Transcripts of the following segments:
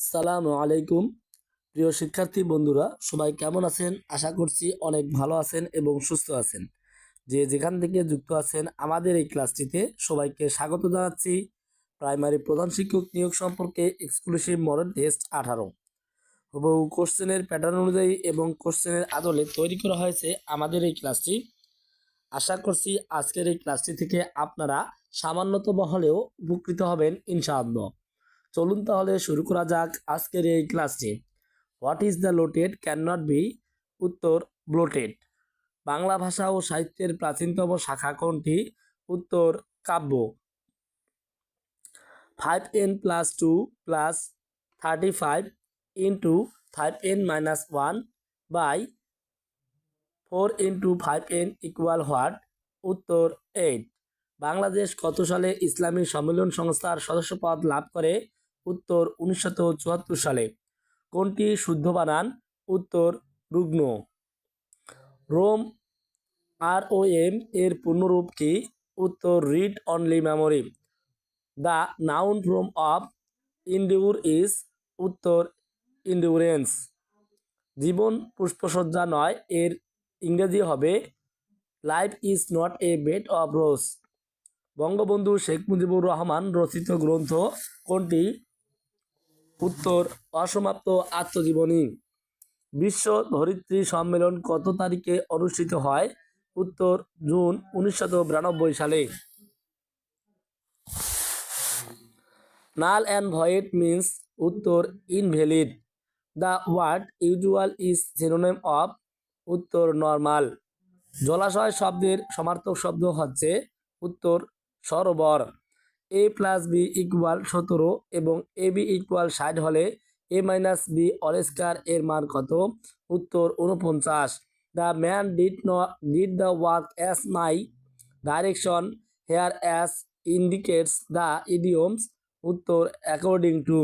সালামু আলাইকুম। প্রিয় শিক্ষার্থী বন্ধুরা, সবাই কেমন আছেন? আশা করছি অনেক ভালো আছেন এবং সুস্থ আছেন। যে যেখান থেকে যুক্ত আছেন, আমাদের এই ক্লাসটিতে সবাইকে স্বাগত জানাচ্ছি। প্রাইমারি প্রধান শিক্ষক নিয়োগ সম্পর্কে এক্সক্লুসিভ মডেল টেস্ট আঠারো। হুবহু কোশ্চেনের প্যাটার্ন অনুযায়ী এবং কোশ্চেনের আদলে তৈরি করা হয়েছে আমাদের এই ক্লাসটি। আশা করছি আজকের এই ক্লাসটি থেকে আপনারা সামান্যতম হলেও উপকৃত হবেন ইনশাআল্লাহ। চলুন তাহলে শুরু করা যাক আজকের এই ক্লাসটি। What is the loaded can not be উত্তর ব্লোটেড বাংলা ভাষা ও সাহিত্যের প্রাচীনতম শাখা কোনটি? উত্তর, কাব্য। Five N plus two plus thirty five into five N minus one by four into five N equal what উত্তর এইট বাংলাদেশ কত সালে ইসলামী সম্মেলন সংস্থার সদস্যপদ লাভ করে? উত্তর উনিশশো চুয়াত্তর সালে। কোনটি শুদ্ধ বানান উত্তর, রুগ্ন। রোম আর ও এম এর পূর্ণরূপ কি? উত্তর, read only memory. The noun from of endure is উত্তর, ইন্ডিউরেন্স। জীবন পুষ্পসজ্জা নয়, এর ইংরেজি হবে, life is not a bed of rose Bangabandhu Sheikh Mujibur Rahman রচিত গ্রন্থ কোনটি? উত্তর, অসমাপ্ত আত্মজীবনী। বিশ্ব ধরিত্রী সম্মেলন কত তারিখে অনুষ্ঠিত হয়? উত্তর, জুন উনিশশো বিরানব্বই সালে। নাল অ্যান্ড ভয়েড মিন্স, উত্তর, invalid. The word usual is synonym of, উত্তর, নর্মাল। জলাশয় শব্দের সমার্থক শব্দ হচ্ছে, উত্তর, সরোবর। এ প্লাস বি ইকুয়াল সতেরো এবং এ বি ইকুয়াল ষাট হলে A minus B all square এর মান কত? উত্তর উনপঞ্চাশ দ্য ম্যান ডিড ন did the work as my direction here as indicates the idioms উত্তর অ্যাকর্ডিং টু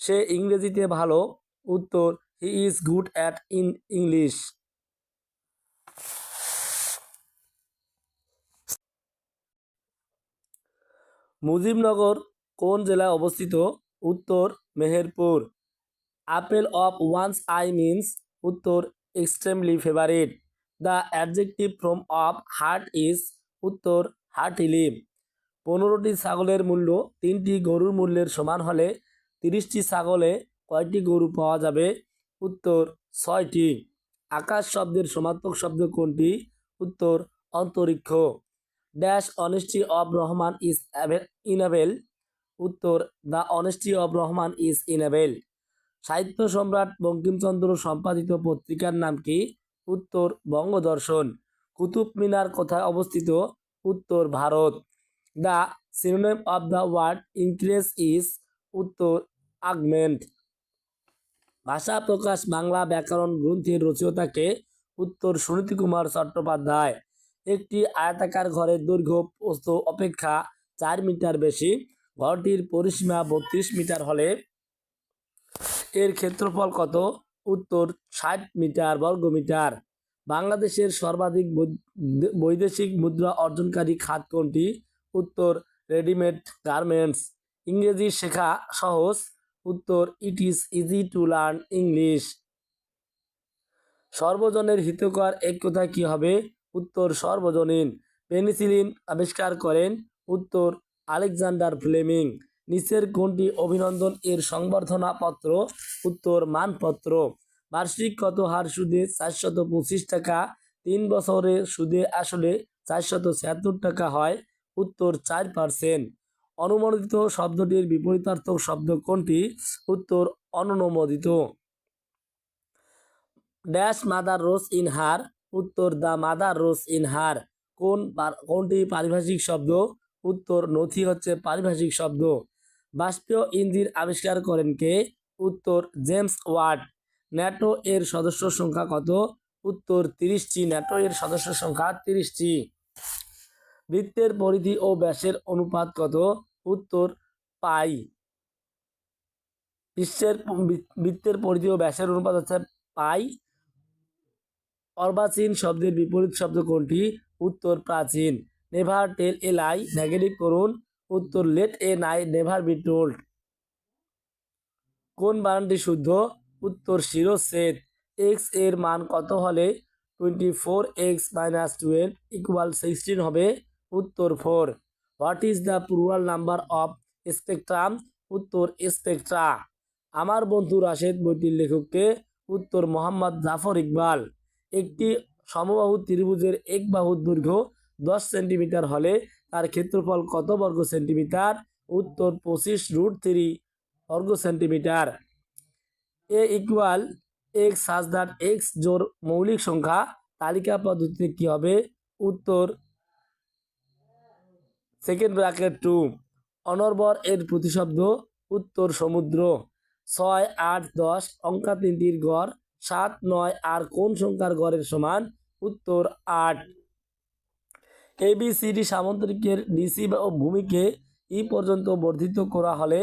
সে ইংরেজিতে ভালো। উত্তর he is good at in English Mujibnagar কোন জেলায় অবস্থিত? উত্তর Meherpur. Apple of one's eye means উত্তর extremely favourite the adjective from of heart is উত্তর হার্টিলি পনেরোটি ছাগলের মূল্য তিনটি গরুর মূল্যের সমান হলে তিরিশটি ছাগলে কয়টি গরু পাওয়া যাবে? উত্তর ছয়টি। আকাশ শব্দের সমার্থক শব্দ কোনটি? উত্তর Antariksha. Dash honesty of Rahman is unable উত্তর the honesty of Rahman is unable সাহিত্য সম্রাট বঙ্কিমচন্দ্র সম্পাদিত পত্রিকার নাম কি? উত্তর বঙ্গদর্শন কুতুব মিনার কোথায় অবস্থিত? উত্তর Bharat the synonym of the word increase is উত্তর আগমেন্ট ভাষা প্রকাশ বাংলা ব্যাকরণ গ্রন্থের রচয়িতাকে উত্তর সুনীতি কুমার চট্টোপাধ্যায়। একটি আয়তাকার ঘরের দৈর্ঘ্য প্রস্থ অপেক্ষা চার মিটার বেশি। ঘরটির পরিসীমা বত্রিশ মিটার হলে এর ক্ষেত্রফল কত? উত্তর, ষাট মিটার বর্গমিটার বাংলাদেশের সর্বাধিক বৈদেশিক মুদ্রা অর্জনকারী খাত কোনটি? উত্তর, রেডিমেড গার্মেন্টস। ইংরেজি শেখা সহজ। উত্তর, it is easy to learn English. সর্বজনের হিতকর এক কথায় কি হবে? উত্তর সর্বজনীন। পেনিসিলিন আবিষ্কার করেন উত্তর আলেকজান্ডার ফ্লেমিং। নিচের কোনটি অভিনন্দন এর সংবর্ধনা পত্র উত্তর মানপত্র। বার্ষিক কত হার সুদে চারশত পঁচিশ টাকা? তিন বছরে সুদে আসলে চারশত ছিয়াত্তর টাকা হয়। উত্তর চার পার্সেন্ট। অনুমোদিত শব্দটির বিপরীতার্থক শব্দ কোনটি? উত্তর অননুমোদিত dash mother rose in her. উত্তর the mother rose in her. কোন কোনটি পারিভাষিক শব্দ? উত্তর, নথি হচ্ছে পারিভাষিক শব্দ। বাষ্পীয় ইঞ্জিন আবিষ্কার করেন কে? উত্তর, জেমস ওয়াট। ন্যাটো এর সদস্য সংখ্যা কত? উত্তর, তিরিশটি। ন্যাটো এর সদস্য সংখ্যা তিরিশটি। বৃত্তের পরিধি ও ব্যাসের অনুপাত কত? উত্তর, পাই। বিশ্বের বৃত্তের পরিধি ও ব্যাসের অনুপাত হচ্ছে পাই। অর্বাচীন শব্দের বিপরীত শব্দ কোনটি? উত্তর প্রাচীন। Never tell a lie, negative করুন। উত্তর লেট এ নাই, নেভার বি টোল্ড। কোন বানানটি শুদ্ধ? উত্তর শিরোচ্ছেদ। এক্সের মান কত হলে twenty four X minus twelve equal sixteen হবে? উত্তর four what is the plural number of spectrum উত্তর স্পেকট্রা আমার বন্ধু রাশেদ বইটির লেখককে উত্তর মোহাম্মদ জাফর ইকবাল। একটি সমবাহু ত্রিভুজের এক বাহুর দৈর্ঘ্য দশ সেন্টিমিটার হলে তার ক্ষেত্রফল কত বর্গ সেন্টিমিটার? উত্তর পঁচিশ রুট থ্রি বর্গ centimetre. A equal X such that X জোর মৌলিক সংখ্যা তালিকা পদ্ধতিতে কি হবে? উত্তর সেকেন্ড ব্র্যাকেট টু অনর্বর এর প্রতিশব্দ উত্তর সমুদ্র। ছয়, আট, দশ, অঙ্কা তিনটির গড় সাত, নয় আর কোন সংখ্যার গড়ের সমান? উত্তর আট। এবিসিডি সামন্তরিকের ডিসি ও ভূমিকে ই পর্যন্ত বর্ধিত করা হলে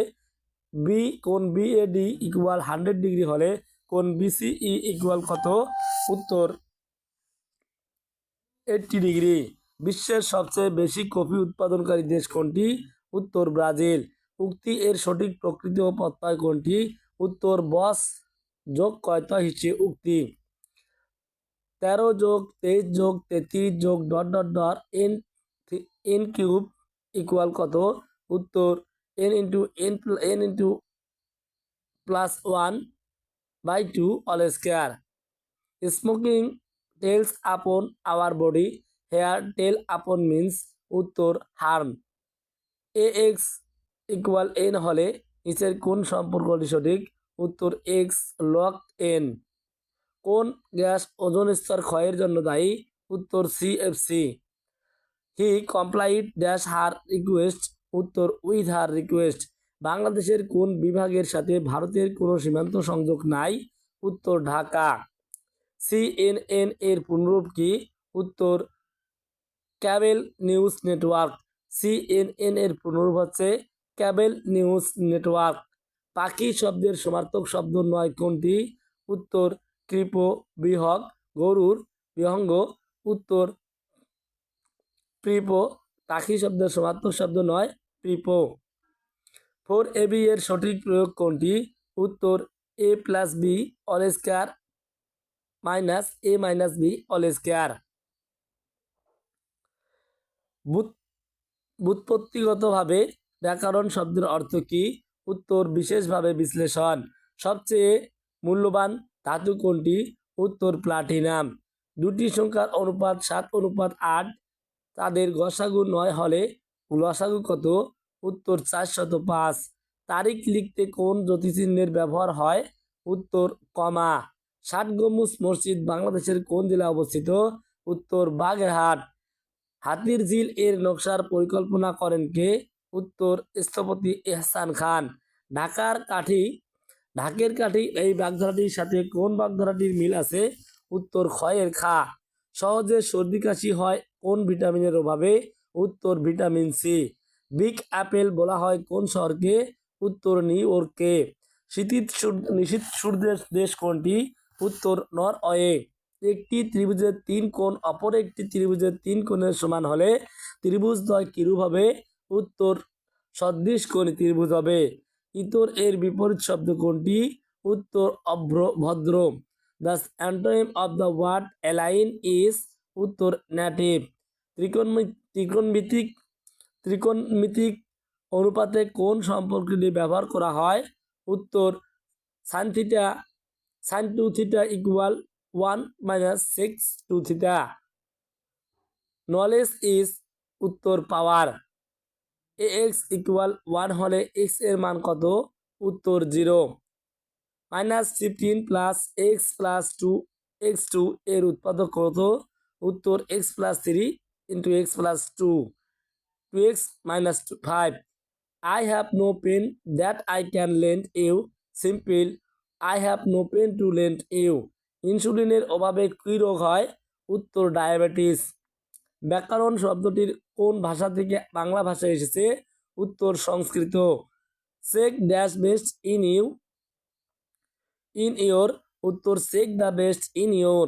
বি কোন বিএডি ইকুয়াল হান্ড্রেড ডিগ্রি হলে কোন বিসিই ইকুয়াল কত? উত্তর এইটটি ডিগ্রি বিশ্বের সবচেয়ে বেশি কফি উৎপাদনকারী দেশ কোনটি? উত্তর ব্রাজিল। উক্তি এর সঠিক প্রকৃতি ও প্রত্যয় কোনটি? উত্তর বস যোগ কয়তা হিসেবে উক্তি। তেরো যোগ তেইশ যোগ তেত্রিশ যোগ dot dot dot N N cube equal কত? উত্তর N into N N into plus one by two all square. Smoking tells upon our body, here tell upon means উত্তর harm A X equal N হলে নিচের কোন সম্পর্কটি সঠিক? উত্তর X log N কোন গ্যাস ওজন স্তর ক্ষয়ের জন্য দায়ী? উত্তর CFC he complied dash her request উত্তর উইথ হার রিকোয়েস্ট বাংলাদেশের কোন বিভাগের সাথে ভারতের কোনো সীমান্ত সংযোগ নাই? উত্তর ঢাকা। সিএনএন এর পুনরূপ কি? উত্তর ক্যাবেল নিউজ নেটওয়ার্ক। সিএনএন এর পুনরূপ হচ্ছে ক্যাবেল নিউজ নেটওয়ার্ক। পাখি শব্দের সমার্থক শব্দ নয় কোনটি? উত্তর, কৃপ বিহগ গরুর, বিহঙ্গ। উত্তর প্রিপ পাখি শব্দের সমার্থক শব্দ নয় প্রিপ ফোর এ বি এর সঠিক প্রয়োগ কোনটি? উত্তর, A plus B all square minus A minus B all square. বুৎপত্তিগতভাবে ব্যাকরণ শব্দের অর্থ কি? উত্তর বিশেষভাবে বিশ্লেষণ। সবচেয়ে মূল্যবান ধাতু কোনটি? উত্তর প্লাটিনাম। দুটি সংখ্যার অনুপাত সাত, অনুপাত আট। তাদের গসাগু নয় হলে লসাগু কত? উত্তর চারশত পাঁচ। তারিখ লিখতে কোন জ্যোতিচিহ্নের ব্যবহার হয়? উত্তর কমা। ষাট মসজিদ বাংলাদেশের কোন জেলায় অবস্থিত? উত্তর বাগেরহাট। হাতির ঝিল এর নকশার পরিকল্পনা করেন কে? উত্তর স্থপতি এহসান খান। ঢাকার কাঠি, ঢাকের কাঠি, এই বাগধারাটির সাথে কোন বাগধারাটির মিল আছে? উত্তর ক্ষয়ের খা। সহজে সর্দি কাশি হয় কোন ভিটামিনের অভাবে? উত্তর ভিটামিন সি। বিগ অ্যাপেল বলা হয় কোন শহরকে? উত্তর নিউ ইয়র্ককে শীতিত নিশীত সূর্যের দেশ কোনটি? উত্তর নরওয়ে। একটি ত্রিভুজের তিন কোণ, অপর একটি ত্রিভুজের তিন কোণের সমান হলে ত্রিভুজদ্বয় কিরূপ হবে? উত্তর সদৃশ কোণী ত্রিভুজ হবে। ইতর এর বিপরীত শব্দ কোনটি? উত্তর অভ্র ভদ্র। The antonym of the word alien is উত্তর নেটিভ ত্রিকোণ ত্রিকোণমিতিক ত্রিকোণমিতিক অনুপাতে কোন সম্পর্কটি ব্যবহার করা হয়? উত্তর sine theta sine two theta equal one minus six two theta knowledge is উত্তর power A X equal one হলে এক্সের মান কত? উত্তর zero minus fifteen plus X plus two X two এর উৎপাদক কত? উত্তর X plus three into X plus two two X minus two five I have no pen that I can lend you simple I have no pen to lend you ইনসুলিনের অভাবে কী রোগ হয়? উত্তর diabetes ব্যাকরণ শব্দটির কোন ভাষা থেকে বাংলা ভাষায় এসেছে? উত্তর Sanskrit. Sake dash best in you in your উত্তর sake the best in your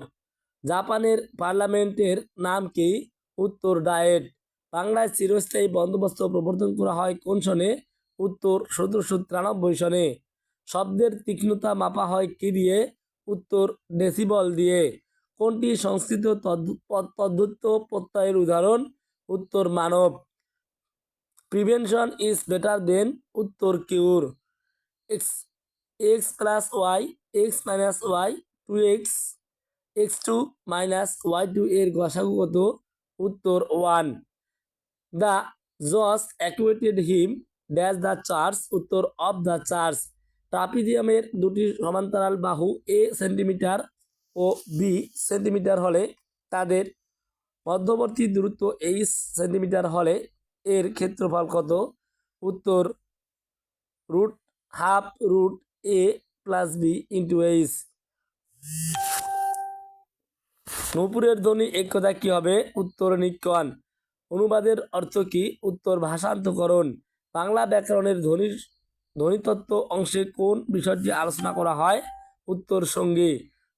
জাপানের পার্লামেন্টের নাম কি? উত্তর ডায়েট বাংলায় চিরস্থায়ী বন্দোবস্ত প্রবর্তন করা হয় কোন সনে? উত্তর, সতেরোশো তিরানব্বই সনে। শব্দের তীক্ষ্ণতা মাপা হয় কি দিয়ে? উত্তর ডেসিবল দিয়ে। কোনটি সংস্কৃত পদ্ধত্ব প্রত্যয়ের উদাহরণ? উত্তর মানব। প্রিভেনশন ইজ বেটার দেন উত্তর cure. X x plus y, x minus y, two x x two minus y two এর গসাগু উত্তর one. The Jos acquitted him dash the charge উত্তর অফ দ্য চার্জ ট্রাপিজিয়ামের দুটি সমান্তরাল বাহু এ সেন্টিমিটার ও বি সেন্টিমিটার হলে তাদের মধ্যবর্তী দূরত্ব এইচ সেন্টিমিটার হলে এর ক্ষেত্রফল কত? উত্তর root half root a plus b into h নূপুরের ধ্বনি এক কথা কি হবে? উত্তর নিকন অনুবাদের অর্থ কি? উত্তর ভাষান্তকরণ। বাংলা ব্যাকরণের ধ্বনির ধ্বনিতত্ত্ব অংশে কোন বিষয়টি আলোচনা করা হয়? উত্তর সঙ্গী।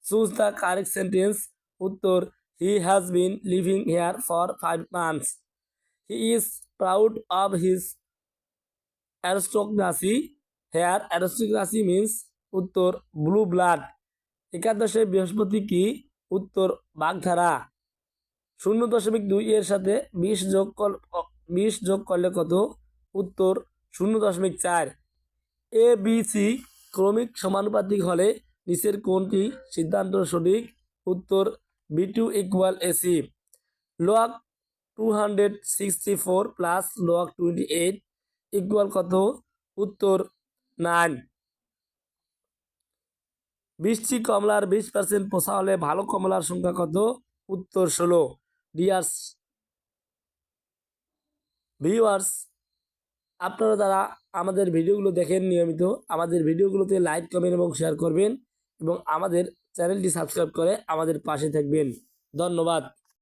চুজ দ্য কারেক্ট সেন্টেন্স উত্তর he has been living here for five months he is proud of his aristocracy here aristocracy means উত্তর ব্লু ব্লাড একাদশে বৃহস্পতি কি? উত্তর বাগধারা। শূন্য দশমিক দুই এর সাথে বিশ যোগ কর- বিশ যোগ করলে কত? উত্তর শূন্য দশমিক চার। এ বি সি ক্রমিক সমানুপাতিক হলে নিচের কোনটি সিদ্ধান্ত সঠিক। উত্তর b two equal ac log two hundred sixty four plus log twenty eight equal কত? উত্তর নাইন বৃষ্টি, কমলার বিশ পার্সেন্ট পোষা হলে ভালো কমলার সংখ্যা কত? উত্তর, ষোলো। ডিয়ার্স ভিউয়ার্স আপনারা যারা আমাদের ভিডিওগুলো দেখেন নিয়মিত, আমাদের ভিডিওগুলোতে লাইক কমেন্ট এবং শেয়ার করবেন। এবং আমাদের চ্যানেলটি সাবস্ক্রাইব করে আমাদের পাশে থাকবেন। ধন্যবাদ।